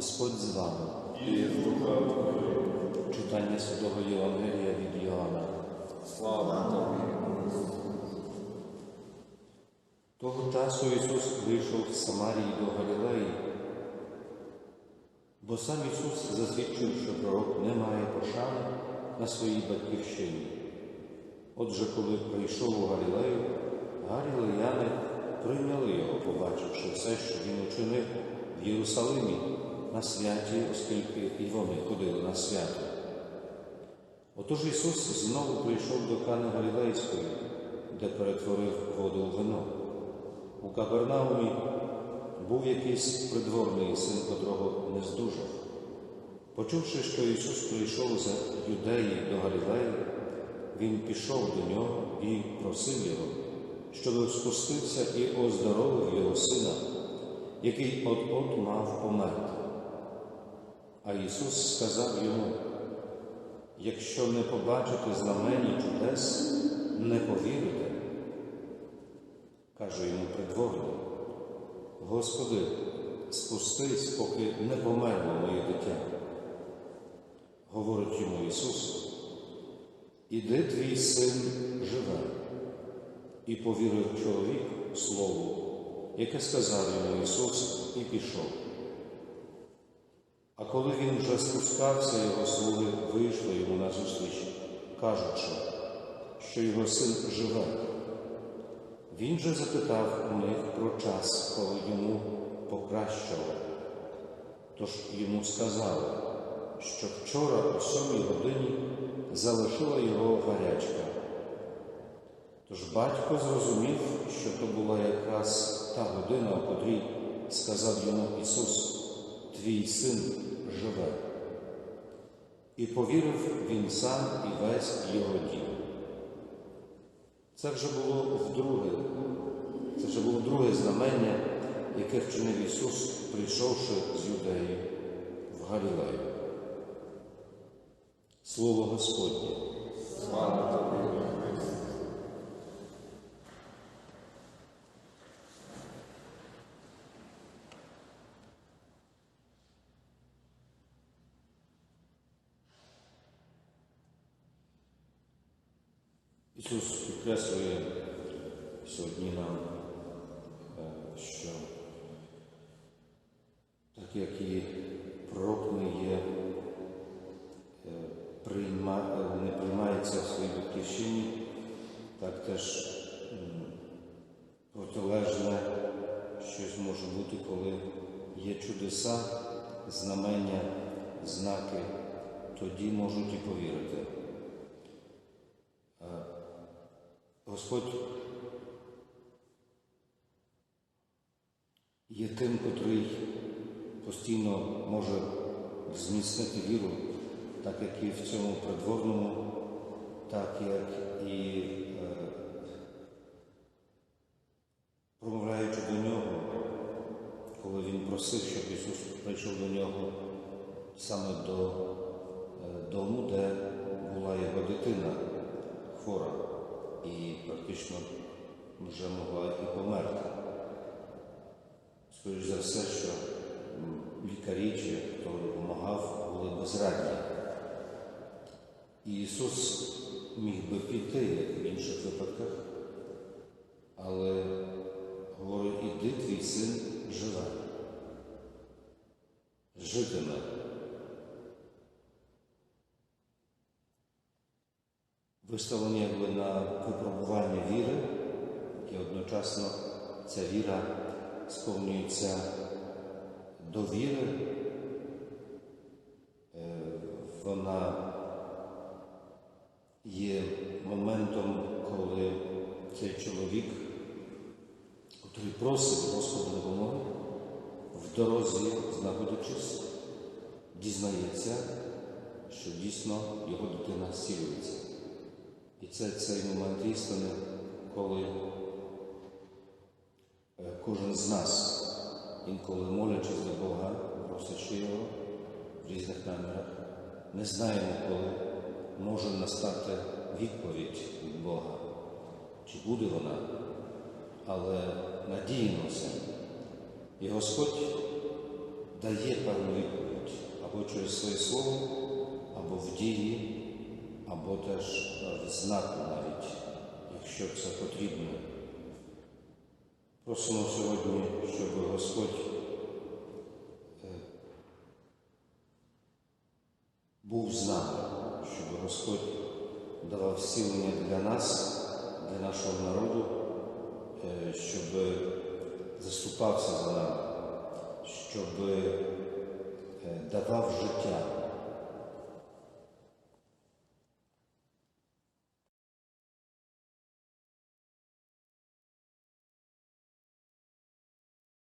Господь з вами. і з духом Твоїм. Читання Святого Євангелія від Йоанна. Слава Тобі. Того часу Ісус вийшов з Самарії до Галілеї, бо сам Ісус засвідчив, що пророк не має пошани на своїй батьківщині. Отже, коли прийшов у Галілею, галілеяни прийняли його, побачивши все, що він учинив в Єрусалимі на святі, оскільки і вони ходили на свято. Отож Ісус знову прийшов до Кани Галілейської, де перетворив воду у вино. У Капернаумі був якийсь придворний син, котрого не здужав. Почувши, що Ісус прийшов з Юдеї до Галілеї, Він пішов до нього і просив його, щоб спустився і оздоровив його сина, який от-от мав померти. А Ісус сказав йому, якщо не побачите знамені чудес, не повірите. Каже йому придворний, Господи, спустись, поки не померло моє дитя. Говорить йому Ісус, іди твій син живе. І повірив чоловік Слову, яке сказав йому Ісус, і пішов. А коли він вже спускався, його слуги вийшли йому назустріч, кажучи, що його син живе. Він же запитав у них про час, коли йому покращало. Тож йому сказали, що вчора о сьомій годині залишила його гарячка. Тож батько зрозумів, що то була якраз та година, о котрій сказав йому Ісус, Твій син живе. І повірив він сам і весь його дім. Це вже було вдруге, це вже було друге знамення, яке вчинив Ісус, прийшовши з Юдеї в Галілею. Слово Господнє. Слава Тобі. Ісус підкреслює сьогодні нам, е, що так як і пророк не є, е, е, не приймається в своїй батьківщині, так теж протилежне щось може бути, коли є чудеса, знамення, знаки, тоді можуть і повірити. Господь є тим, котрий постійно може зміцнити віру, так як і в цьому придворному, так як і е, промовляючи до нього, коли він просив, щоб Ісус прийшов до нього саме до е, дому, де була його дитина хвора і практично вже могла і померти. Скоріше за все, що лікарі чи хто допомагав, були безрадні. І Ісус міг би піти, як в інших випадках, але говорить, іди твій син живе, житиме. Виставлені якби на випробування віри, і одночасно ця віра сповнюється довіри, Е, вона є моментом, коли цей чоловік, який просить Господа допомоги, в дорозі, знаходячись, дізнається, що дійсно його дитина зцілюється. Це цей момент істини, коли е, кожен з нас, інколи молячись до Бога, просячи Його в різних намірах, не знаємо, коли може настати відповідь від Бога, чи буде вона, але надіємося. І Господь дає певну відповідь або через своє слово, або в дії, або теж е, в знаку навіть, якщо це потрібно. Просимо сьогодні, щоб Господь е, був з нами, щоб Господь давав зцілення для нас, для нашого народу, е, щоб заступався за нами, щоб